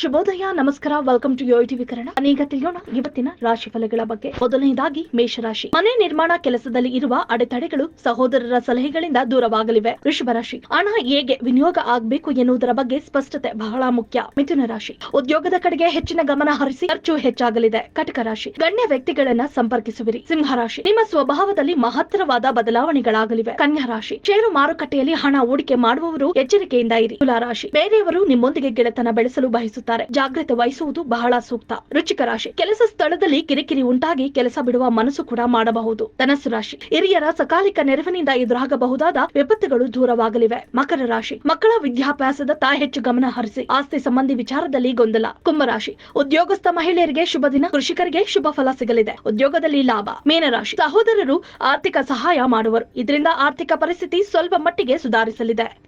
ಶುಭೋದಯ, ನಮಸ್ಕಾರ welcome to yo TV ಅನೇಕ ತಿಳಿಯೋಣ ಇವತ್ತಿನ ರಾಶಿ ಫಲಗಳ ಬಗ್ಗೆ. ಮೊದಲನೇದಾಗಿ ಮೇಷರಾಶಿ. ಮನೆ ನಿರ್ಮಾಣ ಕೆಲಸದಲ್ಲಿ ಇರುವ ಅಡೆತಡೆಗಳು ಸಹೋದರರ ಸಲಹೆಗಳಿಂದ ದೂರವಾಗಲಿವೆ. ವೃಷಭ ರಾಶಿ. ಹಣ ಹೇಗೆ ವಿನಿಯೋಗ ಆಗಬೇಕು ಎನ್ನುವುದರ ಬಗ್ಗೆ ಸ್ಪಷ್ಟತೆ ಬಹಳ ಮುಖ್ಯ. ಮಿಥುನ ರಾಶಿ. ಉದ್ಯೋಗದ ಕಡೆಗೆ ಹೆಚ್ಚಿನ ಗಮನ ಹರಿಸಿ ಖರ್ಚು ಹೆಚ್ಚಾಗಲಿದೆ. ಕಟಕ ರಾಶಿ. ಗಣ್ಯ ವ್ಯಕ್ತಿಗಳನ್ನ ಸಂಪರ್ಕಿಸುವಿರಿ. ಸಿಂಹ ರಾಶಿ. ನಿಮ್ಮ ಸ್ವಭಾವದಲ್ಲಿ ಮಹತ್ತರವಾದ ಬದಲಾವಣೆಗಳಾಗಲಿವೆ. ಕನ್ಯಾ ರಾಶಿ. ಷೇರು ಮಾರುಕಟ್ಟೆಯಲ್ಲಿ ಹಣ ಹೂಡಿಕೆ ಮಾಡುವವರು ಎಚ್ಚರಿಕೆಯಿಂದ ಇರಿ. ತುಲಾ ರಾಶಿ. ಬೇರೆಯವರು ನಿಮ್ಮೊಂದಿಗೆ ಗೆಳೆತನ ಬೆಳೆಸಲು ಬಯಸುತ್ತಾರೆ. ಜಾಗ್ರತೆ ವಹಿಸುವುದು ಬಹಳ ಸೂಕ್ತ. ರುಚಿಕ ರಾಶಿ. ಕೆಲಸ ಸ್ಥಳದಲ್ಲಿ ಕಿರಿಕಿರಿ ಉಂಟಾಗಿ ಕೆಲಸ ಬಿಡುವ ಮನಸ್ಸು ಕೂಡ ಮಾಡಬಹುದು. ಧನಸ್ಸು ರಾಶಿ. ಹಿರಿಯರ ಸಕಾಲಿಕ ನೆರವಿನಿಂದ ಎದುರಾಗಬಹುದಾದ ವಿಪತ್ತುಗಳು ದೂರವಾಗಲಿವೆ. ಮಕರ ರಾಶಿ. ಮಕ್ಕಳ ವಿದ್ಯಾಭ್ಯಾಸದತ್ತ ಹೆಚ್ಚು ಗಮನ ಹರಿಸಿ. ಆಸ್ತಿ ಸಂಬಂಧಿ ವಿಚಾರದಲ್ಲಿ ಗೊಂದಲ. ಕುಂಭರಾಶಿ ಉದ್ಯೋಗಸ್ಥ ಮಹಿಳೆಯರಿಗೆ ಶುಭ ದಿನ. ಕೃಷಿಕರಿಗೆ ಶುಭ ಫಲ ಸಿಗಲಿದೆ. ಉದ್ಯೋಗದಲ್ಲಿ ಲಾಭ. ಮೀನರಾಶಿ ಸಹೋದರರು ಆರ್ಥಿಕ ಸಹಾಯ ಮಾಡುವರು. ಇದರಿಂದ ಆರ್ಥಿಕ ಪರಿಸ್ಥಿತಿ ಸ್ವಲ್ಪ ಮಟ್ಟಿಗೆ ಸುಧಾರಿಸಲಿದೆ.